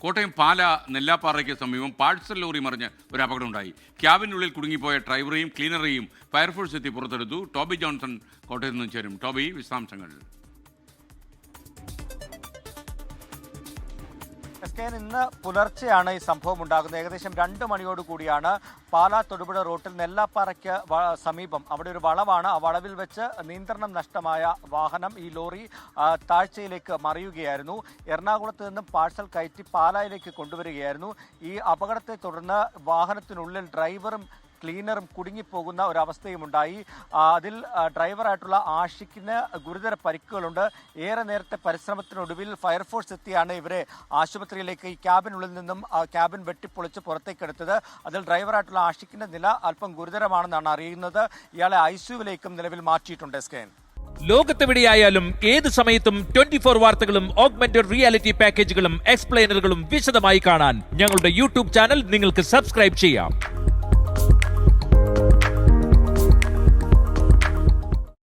കോട്ടയം പാല നെല്ലാപ്പാറയ്ക്ക് സമീപം parcel lorry മറിഞ്ഞ് ഒരു അപകടമുണ്ടായി. ക്യാബിനുള്ളിൽ കുടുങ്ങിപ്പോയ ഡ്രൈവറെയും ക്ലീനറെയും ഫയർഫോഴ്സ് എത്തി പുറത്തെടുത്തു. ടോബി ജോൺസൺ കോട്ടയത്ത് നിന്ന് ചേരും. ടോബി വിശദാംശങ്ങൾ. എസ് കെ എൻ ഇന്ന് പുലർച്ചെയാണ് ഈ സംഭവം ഉണ്ടാകുന്നത്. ഏകദേശം രണ്ട് മണിയോട് കൂടിയാണ് പാലാ തൊടുപുഴ റോട്ടിൽ നെല്ലാപ്പാറയ്ക്ക് സമീപം അവിടെ ഒരു വളവാണ്. ആ വളവിൽ വെച്ച് നിയന്ത്രണം നഷ്ടമായ വാഹനം ഈ ലോറി താഴ്ചയിലേക്ക് മറിയുകയായിരുന്നു. എറണാകുളത്ത് നിന്നും പാഴ്സൽ കയറ്റി പാലായിലേക്ക് കൊണ്ടുവരികയായിരുന്നു. ഈ അപകടത്തെ തുടർന്ന് വാഹനത്തിനുള്ളിൽ ഡ്രൈവറും ക്ലീനറും കുടുങ്ങിപ്പോകുന്ന ഒരവസ്ഥയും ഉണ്ടായി അതിൽ ഡ്രൈവറായിട്ടുള്ള ആഷിക്കിന് ഗുരുതര പരിക്കുകളുണ്ട്. ഏറെ നേരത്തെ പരിശ്രമത്തിനൊടുവിൽ ഫയർഫോഴ്സ് എത്തിയാണ് ഇവരെ ആശുപത്രിയിലേക്ക് ഈ ക്യാബിനുള്ളിൽ നിന്നും ക്യാബിൻ വെട്ടിപ്പൊളിച്ച് പുറത്തേക്കെടുത്തത് അതിൽ ഡ്രൈവറായിട്ടുള്ള ആഷിക്കിന്റെ നില അല്പം ഗുരുതരമാണെന്നാണ് അറിയുന്നത്. ഇയാളെ ഐ സിയുവിലേക്കും നിലവിൽ മാറ്റിയിട്ടുണ്ട് കെ ലോകത്തെവിടെയായാലും ഏത് സമയത്തും ട്വന്റി ഫോർ വാർത്തകളും ഓഗ്മെന്റഡ് റിയാലിറ്റി പാക്കേജുകളും എക്സ്പ്ലെയിനറുകളും വിശദമായി കാണാൻ ഞങ്ങളുടെ യൂട്യൂബ് ചാനൽ നിങ്ങൾക്ക് സബ്സ്ക്രൈബ് ചെയ്യാം.